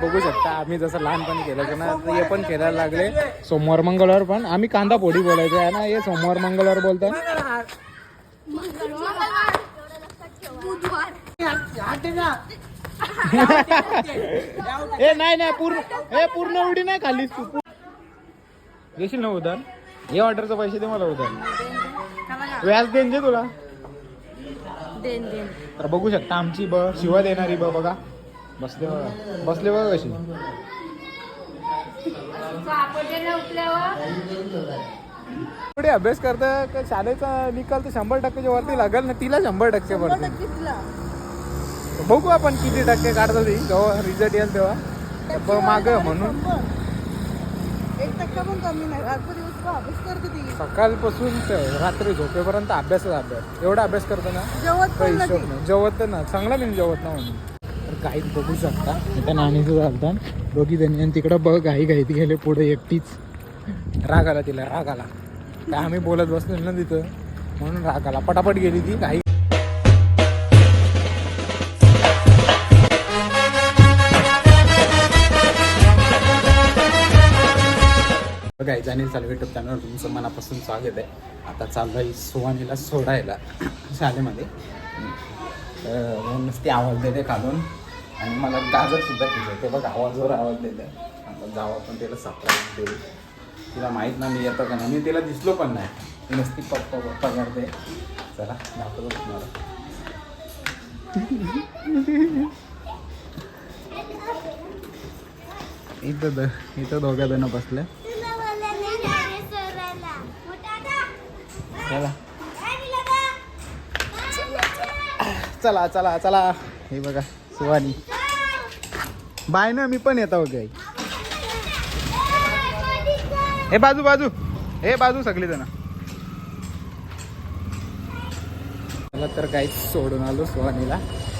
बघू शकता आम्ही जसं लहानपणी केलं ना हे पण खेळायला लागले. सोमवार मंगळवार पण. आम्ही कांदा पोडी बोलायचो आहे ना? हे सोमवार मंगळवार बोलतात ए नाही नाही पूर्ण हे पूर्ण उडी नाही खाल्लीस तू. देशील ना उधार? हे ऑर्डरचे पैसे दे मला उधार. व्याज देन जे तुला. तर बघू शकता आमची ब शिवा देणारी ब बघा. बसले बघा. बसले बघा कशी. पुढे अभ्यास करता का शाळेचा निकाल तर शंभर टक्क्याच्या वरती लागेल ना? तिला शंभर टक्के वरती बघू आपण किती टक्के काढतो ती. जेव्हा रिझल्ट येईल तेव्हा. माग म्हणून. एक टक्का पण कमी नाही. सकाळपासून रात्री झोपेपर्यंत अभ्यासच अभ्यास. एवढा अभ्यास करतो ना जेवत नाही. नाही. जेवत तर ना. चांगला मी जेवत ना म्हणून. तर बघू शकता. त्या नाणीचं चालतात दोघी जणी. आणि तिकडं बघ घाई घाईत गेले पुढे एकटीच. राग आला तिला राग आला. काय आम्ही बोलत बसलो ना तिथं. म्हणून राग आला. पटापट गेली ती गाई गाईज आणि चालू युट्यूब चॅनलवर तुमचं मनापासून स्वागत आहे. आता चाललं आहे सुवानीला सोडायला. शाळेमध्ये. तर नुसती आवाज देते काढून आणि मला गाजर सुद्धा ते बघ आवाजवर आवाज देते आता जावं आपण तिला सरप्राईज देऊ. तिला माहीत नाही मी येतं का नाही. मी तिला दिसलो पण नाही. ती नसती पप्पा पप्पा करते. चला दाखवतो तुम्हाला. इथं द इथं दोघ्या जण बसल्या चला. चला चला चला. हे बघा. सुवानी बाय ना मी पण येतो गाई हे बाजू बाजू. हे बाजू सगळी जण मला तर काहीच सोडून आलो सुहानीला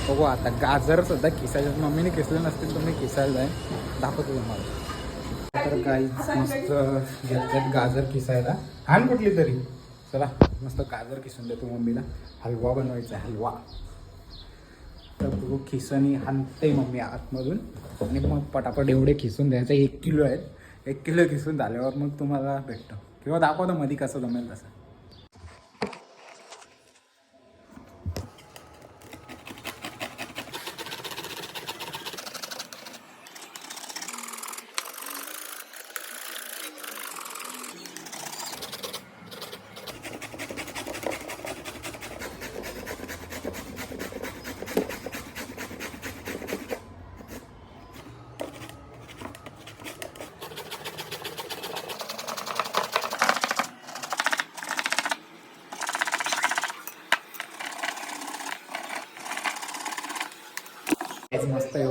बघू आता गाजर सुद्धा किसायचे मम्मीने किसले नसतील तुम्ही किसायला जाईल दाखवतो तुम्हाला. तर काहीच मस्त घेतल्यात गाजर किसायला आण कुठली तरी. चला मस्त गाजर किसून देतो मम्मीला. हलवा बनवायचा आहे, हलवा. तर बघू खिसणी हाणते मम्मी आतमधून. आणि मग पटापट एवढे खिसून द्यायचे. एक किलो आहेत. एक किलो खिसून झाल्यावर मग तुम्हाला भेटतो. किंवा दाखवतो मध्ये कसं जमेल तसं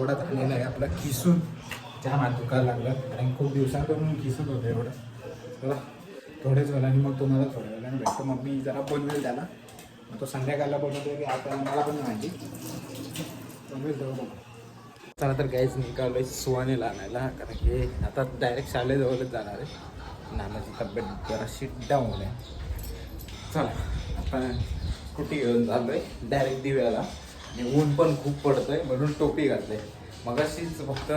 आज मस्त आहे आपला किसून. जाम हात दुखायला लागला कारण खूप दिवसातून किसून होतं एवढं. चला थोडेच वेळाने मग तुम्हाला थोड्या वेळाने भेटतो. मग मी जरा बनवेल त्याला. मग तो संध्याकाळला बनवतो की आता मला पण नाही माहिती बनवेल हो. चला तर काहीच निघालोय सुवानेला आणायला. कारण की आता डायरेक्ट शाळेजवळच जाणार आहे. नानाची तब्येत जराशी डाऊन आहे. चला आपण स्कूटी घेऊन आहे डायरेक्ट दिव्याला. आणि ऊन पण खूप पडतंय. म्हणून टोपी घातले मगाशीच फक्त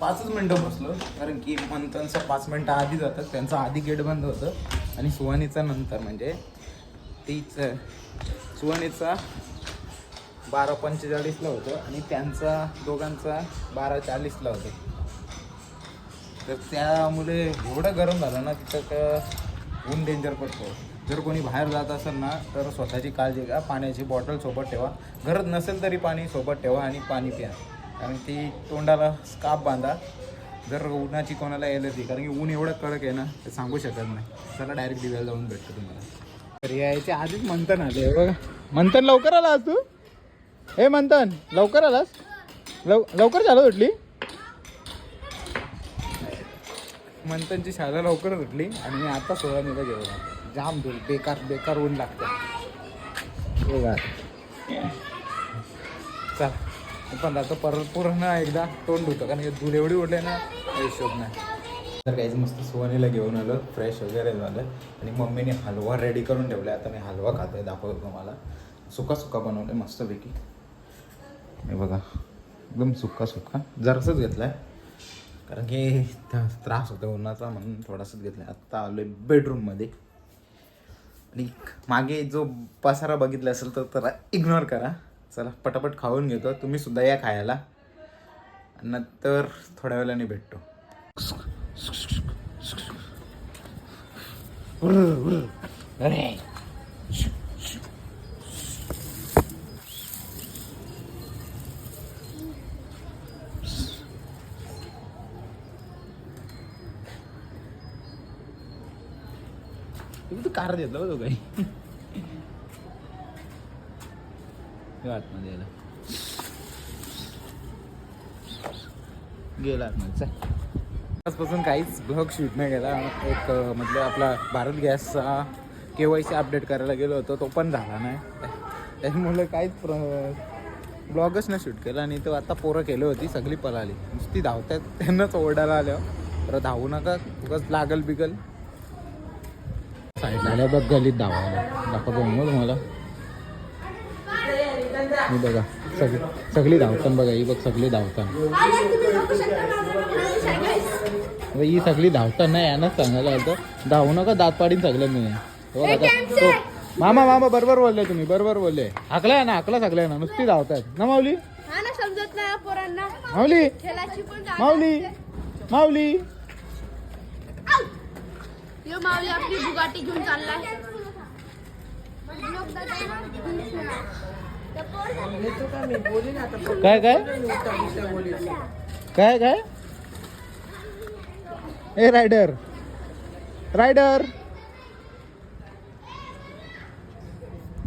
पाचच मिनटं बसलो कारण की मंथनचं पाच मिनटं आधी जातात त्यांचं आधी गेट बंद होतं आणि सुवानीचा नंतर म्हणजे तीच सुवानीचा बारा पंचेचाळीसला होतं आणि त्यांचा दोघांचा बारा चाळीसला होतं. तर त्यामुळे एवढं गरम झालं ना तिथं का ऊन डेंजर पडतो. जर कोणी बाहेर जात असेल ना तर स्वतःची काळजी घ्या पाण्याची बॉटल सोबत ठेवा. गरज नसेल तरी पाणी सोबत ठेवा आणि पाणी प्या. कारण ती तोंडाला स्काप बांधा. जर उन्हाची कोणाला एलर्जी कारण की ऊन एवढं कडक आहे ना ते सांगू शकत नाही. चला डायरेक्ट दिव्याला जाऊन भेटतो तुम्हाला. तर यायच्या आधीच मंथन आले बघा. मंथन लवकर आला आज तू? हे मंथन लवकर आलास? लव लवकर झालं उठली मंथनची शाळा लवकरच उठली आणि मी आता सोळानीला जेवण जाम धूल बेकार बेकार ऊन लागतं चला. पण आता परत पूर्ण एकदा तोंड धुतो. कारण की एवढी उडले ना हिशोब नाही. तर काहीच मस्त सुवनीला घेऊन आलो फ्रेश वगैरे झालं. आणि मम्मीने हलवा रेडी करून ठेवला आता मी हलवा खातोय दाखवतो तुम्हाला. सुका सुका बनवलं मस्तपैकी. हे बघा एकदम सुका सुका जरासच घेतलाय. कारण की त्रास होतो उन्हाचा म्हणून थोडासाच घेतला आत्ता आलो आहे बेडरूममध्ये आणि मागे जो पसारा बघितला असेल तर त्याला इग्नोर करा. चला पटापट खाऊन घेतो. तुम्ही सुद्धा या खायला. नंतर थोड्या वेळाने भेटतो. अरे तू कार देतो तो काही हे आतमध्ये यायला गेला आतमध्ये आजपासून काहीच ब्लॉग शूट नाही केला. एक म्हटलं आपला भारत गॅसचा के वाय सी अपडेट करायला गेलो होतो तो पण झाला नाही. त्यामुळे काहीच ब्लॉगच नाही शूट केला. आणि तो आता पोरं केली होती सगळी पळाली नुसती धावतात त्यांनाच ओरडायला आल्यावर तर धावू नका उगाच लागल बिगल साईडला आल्या बघ गलीत धावायला. दाखवतो मग तुम्हाला मी बघा सगळी सगळी धावतान बघा ही बघ सगळी धावतान आता ही सगळी धावतान नाही यानंच सांगायला होतं धावू नका दात पाडीन सगळं मी हे बघ. तो मामा मामा बरोबर बोलले तुम्ही बरोबर बोलले. हाकलाय ना हाकला सगळ्या ना नुसती धावतायत ना माऊली? हा माऊली? माऊली? माऊली? माऊली आपली बुगाटी घेऊन चाललाय. काय काय? काय काय? ए रायडर रायडर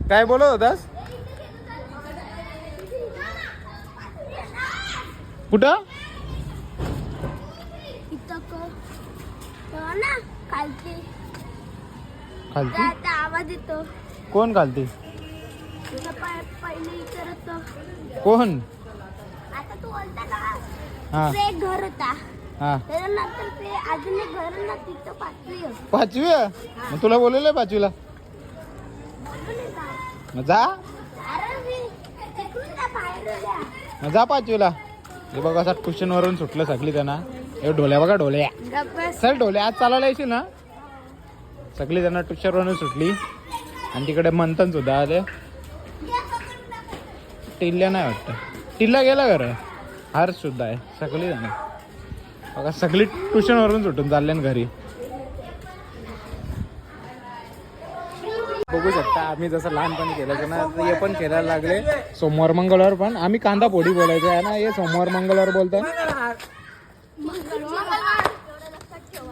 काय बोलत होतास? कुठं? खालती. आवाज येतो. कोण खालती? कोण? आता तू बोलता ना हा. ते एक घर होता. हा. त्याच्यानंतर ते अजून एक घर ना तिथं पाचवी आहे. पाचवी? मग तुला बोलवलंय पाचवीला? जा. मग जा. पाचवीला. हे बघा असं ट्युशन वरून सुटलं सगळी त्यांना हे ढोल्या बघा ढोल्या चल ढोल्या आज चालायला येशील ना? सगळी त्यांना ट्युशनवरून सुटली. आणि तिकडे मंथन सुद्धा आले. टिल्ल्या नाही वाटतं. टिल्ला गेला घर हार सुद्धा आहे. सगळी जण. बघा सगळी ट्युशनवरून सुटून चालले ना घरी. बघू शकता आम्ही जसं लहानपणी केलं ना हे पण खेळायला लागले. सोमवार मंगळवार पण. आम्ही कांदा पोडी बोलायचो. आहे ना हे सोमवार मंगळवार बोलतो मंगळवार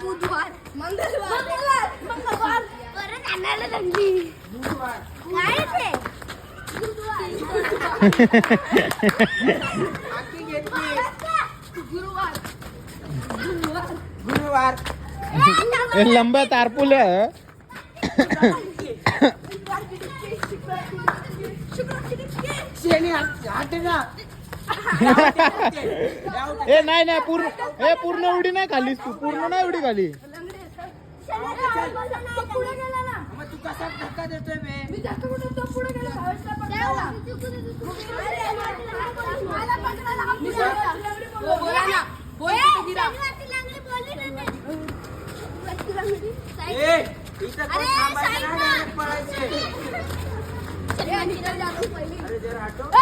बुधवार मंगळवार मंगळवार परत आणायला लागली काय ते गुरुवार. हे लंब्या तारपुल ए नाही नाही पूर्ण ए पूर्ण उडी नाही खालीस तू? पूर्ण नाही उडी खाली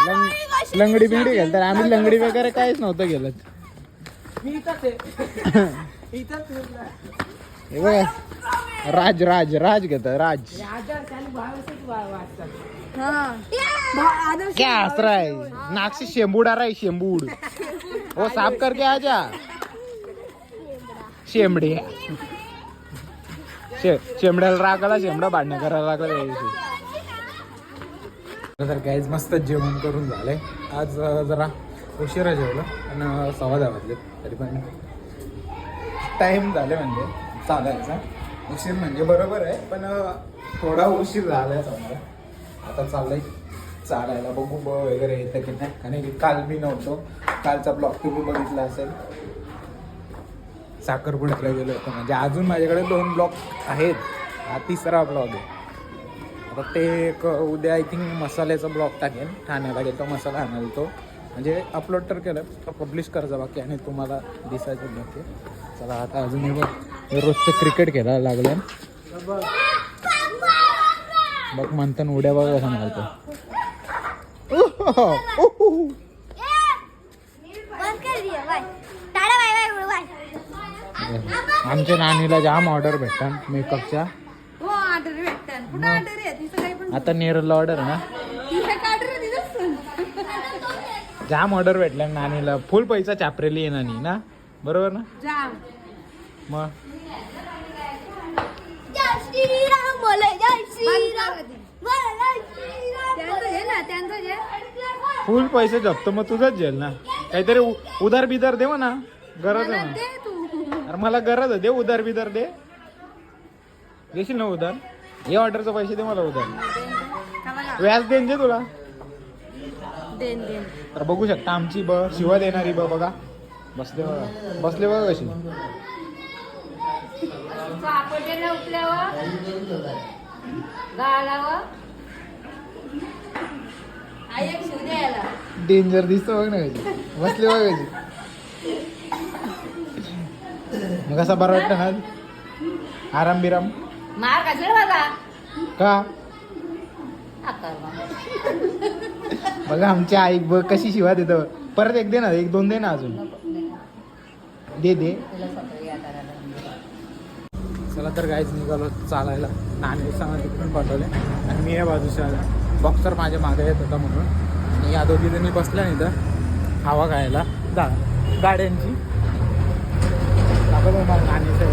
लंग- लंगडी बिंगडी घालतात आम्ही लंगडी वगैरे काहीच नव्हतं गेलं हे बघा. राज राज राज घेत राज. क्या हंस रहा है नाक से शेंबू उड़ा रहा है शेंबूड. वो साफ करके आ जा शेंबडी शे शेंबड्याला रागाला शेंबडा भांडणं करायला लागला तर काहीच मस्त जेवण करून झालंय. आज जरा उशिरा जेवलं आणि सव्वा दहा वाजले तरी पण. टाईम झाले म्हणजे. चालायचा. उशीर म्हणजे बरोबर आहे पण थोडा उशीर झालायच आम्हाला आता चाललंय चालायला. बघू ब वगैरे येतं की नाही. कारण की काल मी नव्हतो. कालचा ब्लॉग तुम्ही बघितला असेल. साखरपुड्याला गेलो होतो. म्हणजे अजून माझ्याकडे दोन ब्लॉग आहेत. हा तिसरा ब्लॉग आहे. आता ते एक उद्या आय थिंक मसाल्याचा ब्लॉग टाकेन. ठाण्याला गेलो मसाला आणायला तो म्हणजे अपलोड तर केलं पब्लिश करायचा बाकी आणि तुम्हाला दिसायचं बाकी चला आता अजून हे बघ. रोजचं क्रिकेट खेळायला लागलं बघ म्हणताना उड्या बघ कसं मारतो आमच्या नानीला जाम ऑर्डर भेटतात मेकअपच्या आता नेरला ऑर्डर ना? जाम ऑर्डर भेटल्या नानीला. फुल पैसा चापरेली आहे नानी ना? बरोबर ना? जाम. मग जय श्रीराम बोले जय श्रीराम फुल पैसे जपतो मग तुझंच जेल ना. काहीतरी उ- उधार बिधार देव ना. गरज आहे दे अरे मला गरज आहे दे उधार बिधार दे. देशील ना उधार? हे ऑर्डरचे पैसे दे मला उधार. व्याज देन जे तुला. देन देन तर बघू शकता आमची ब शिवा देणारी ब बघा. बसले बघा. बसले बघा कशी. सापडलेलं उठल्यावर गालावर. आई एक शिव द्यायला डेंजर दिसतो बघ ना कशी बसले बघ कशी मग कसा बरं वाटतं ना आराम बिराम? मार का बघा आमची आई बघ कशी शिवा देतो. परत एक दे ना एक दोन दे ना अजून. दे दे. चला तर गायच निघालो चालायला. नाणे सांगा तिकडून पाठवले. आणि मी या बाजूच्या आला. बॉक्सर माझ्या मागे येत होता म्हणून. आणि या दोघी जणी बसल्या नाही तर हवा खायला. जा. गाड्यांची. दाखवतो मला नाणेसा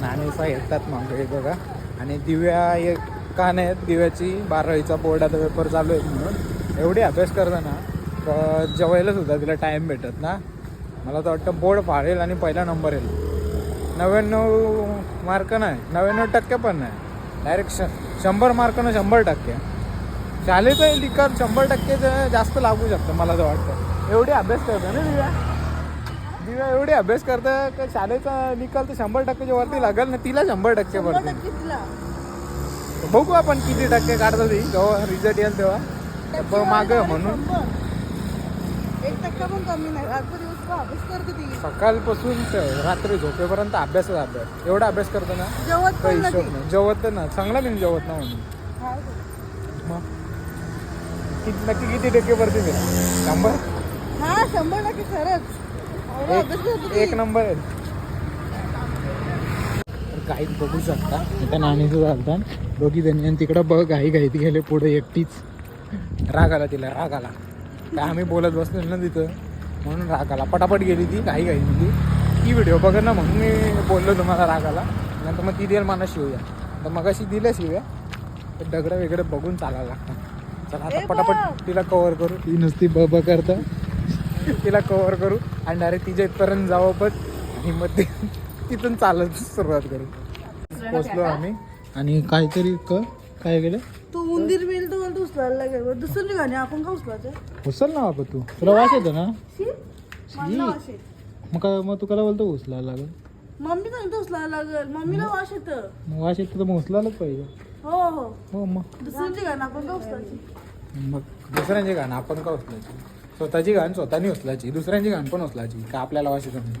नाणीचा येतात मग हे बघा. आणि दिव्या एक का नाही आहेत दिव्याची बारावीचा बोर्डाचा पेपर चालू आहे म्हणून. एवढी अभ्यास करताना ना जेवायला सुद्धा तिला टाईम भेटत ना. मला तर वाटतं बोर्ड फाळेल आणि पहिला नंबर येईल. नव्याण्णव मार्क नाही नव्याण्णव टक्के पण नाही. डायरेक्ट श शंभर मार्कनं शंभर टक्के. शाळेचं निकाल शंभर टक्के जास्त लागू शकतं मला तर वाटतं. एवढी अभ्यास करतं ना दिव्या? दिव्या एवढी अभ्यास करतं का शाळेचा निकाल तर शंभर टक्क्याच्या वरती लागेल ना तिला शंभर टक्के तिला. बघू आपण किती टक्के काढतो ती जेव्हा रिझल्ट येईल तेव्हा. मागं म्हणून. एक टक्का पण कमी नाही. रात्र दिवस का अभ्यास करते ती. सकाळपासून ते रात्री झोपेपर्यंत अभ्यासच अभ्यास. एवढा अभ्यास करतो ना जेवत काही पण हिशोब नाही नाही. जेवत तर ना. चांगला नाही जेवत ना म्हणून. हा. मग? किती नक्की किती टक्के पडते तिला शंभर? हा शंभर टक्के खरंच. एवढा अभ्यास करते एक ती. एक नंबर आहे. तर काहीच बघू शकता. इथं नाणीचं चालतात दोघी जणी आणि तिकडं बघ घाई घाईत गेले पुढे एकटीच. राग आला तिला राग आला. काय आम्ही बोलत बसलो ना तिथं. म्हणून राग आला पटापट गेली ती घाई घाई ती ती व्हिडिओ बघ ना म्हणून मी बोललो तुम्हाला राग आला नंतर मग ती देईल मला शिवूया तर मग अशी दिल्या शिव्या तर दगडं वेगळे बघून चालायला लागतं चला आता पटापट! तिला कव्हर करू. ती नुसती ब ब करतं. तिला कव्हर करू. आणि डायरेक्ट तिच्या इथपर्यंत जावं पण आणि मग ते तिथून चालत सुरुवात करू. पोचलो आम्ही. आणि काहीतरी क काय केलं? तू उंदीर उचलायला लागेल बरं दुसरी गाणी आपण का उचलायचं? उचल ना बाबा तू. तुला वास येतो ना? मला वास येत. मग काय मग तू कला बोलतो उचलायला लागेल? मम्मी सांगतो उचलायला लागेल. मम्मीला वास येतं. मग वास येतो तर मग उचलायलाच पाहिजे. हो हो. हो मग. दुसऱ्यांची गाणं आपण का उचलायची? मग दुसऱ्यांची गाणं आपण का उचलायची? स्वतःची गाणं स्वतःनी उचलायची. दुसऱ्यांची गाणं पण उचलायची. का आपल्याला वाशी कमी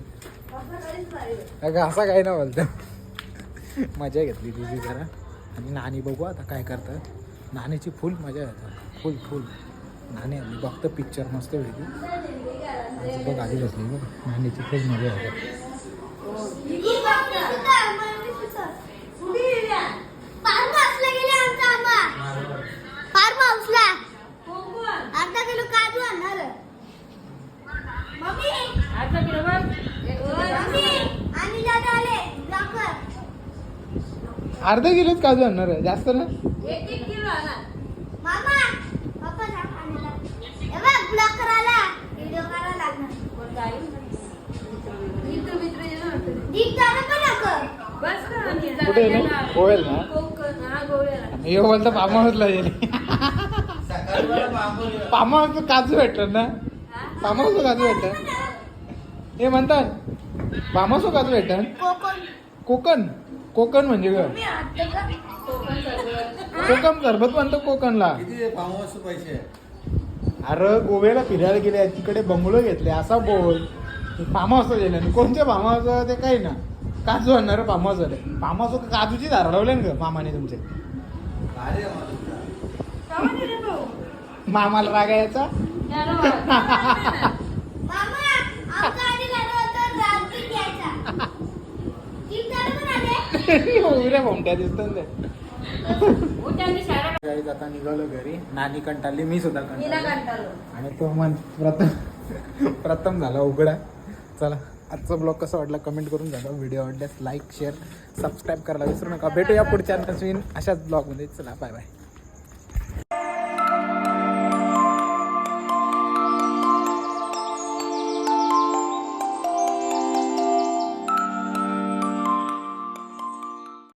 अगं असं काही ना बोलतं. मजा घेतली तिची जरा. आणि नाणी बघू आता काय करतात. नाण्याची फुल मजा येतात फुल फुल. नाणी आली बघतं पिक्चर मस्त वेगळी. बघ आधी बसली बघ. नाण्याची फुल मजा येतात फार्म हाऊसला गेले आमचा आंबा फार्म हाऊसला अर्धा किलो काजू आणणार मम्मी मम्मी आणि दादा आले लवकर अर्धा किलोच काजू आणणार आहे जास्त ना? हे कुठे गोव्याला ना? गेले हाऊस काजू भेटतात ना? फार्म हाऊस काजू भेटतात हे म्हणतात फार्म हाऊस काजू भेटतात कोकण? कोकण कोकण म्हणजे काय? मी आता का? कोकम सरबत म्हणतो कोकणला. किती पैसे? अरे गोव्याला फिरायला गेले तिकडे बंगलो घेतले असा बोल. फार्म हाऊस गेले आणि कोणत्या फार्म हाऊस ते काही ना. काजू आणणार फार्म हाऊस आले फार्म हाऊस काजूची झाड लावले ना ग मामाने तुमचे. मामाला राग यायचा मामा आमचा आधी झालं होतं रात्री घ्यायचा जीप झालं पण आले उऱ्या भोमट्या दिसत काही आता निघालो घरी. नानी कंटाळली मी सुद्धा कंटाळलो. आणि तो मन प्रथम प्रथम झाला उघडा. चला आजचा ब्लॉग कसा वाटला? कमेंट करून झाला व्हिडिओ आवडल्यास लाईक शेअर सबस्क्राईब करायला विसरू नका. भेटूया पुढच्या नवीन अशाच ब्लॉगमध्ये चला बाय बाय